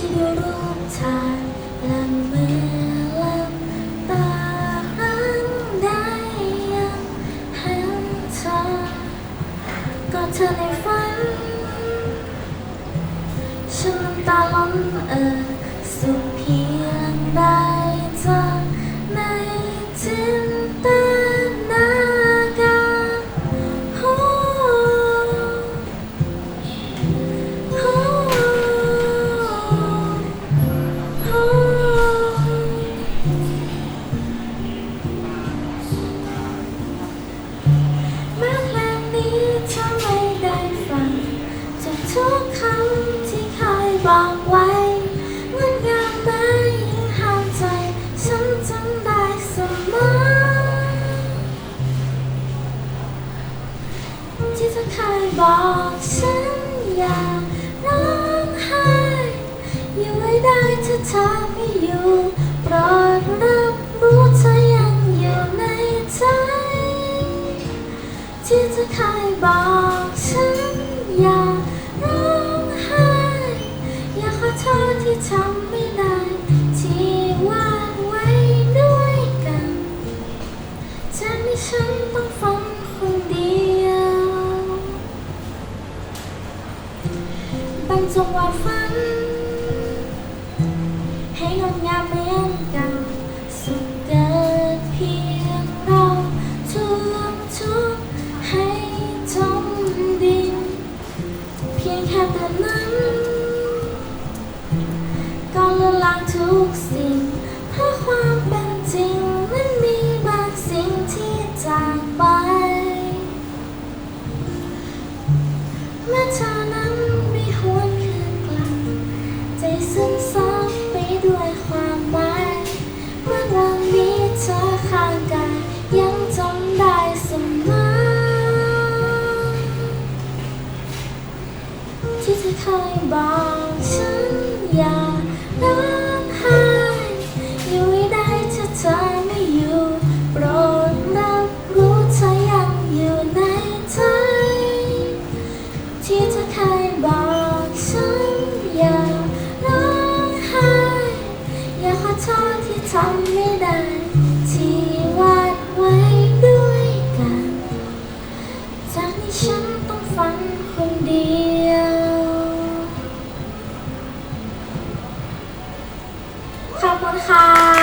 ที่ดูรูปถ่ายและเมื่อหลับตาครั้งใดยังเห็นเธอก็เธอในฝันฉันน้ำตาล้มเอ่อ ที่เธอเคยบอกฉันอย่าร้องไห้อยู่ให้ได้ถ้าเธอไม่อยู่โปรดรับรู้เธอยังอยู่ในใจ ที่เธอเคยบอกฉันอย่าร้องไห้อย่าขอโทษที่ทำไม่ได้ที่วาดไว้ด้วยกันจะมีฉันต้องฟัง บรรจงวาดฝัน ให้งดงามเหมือนเก่าสุดเกิดเพียงเราทุกทุกให้จมดิน เพียงแค่แต่นั้น ก็ละลางทุกสิ่ง ฉันต้องฝันคนเดียว ขอบคุณค่ะ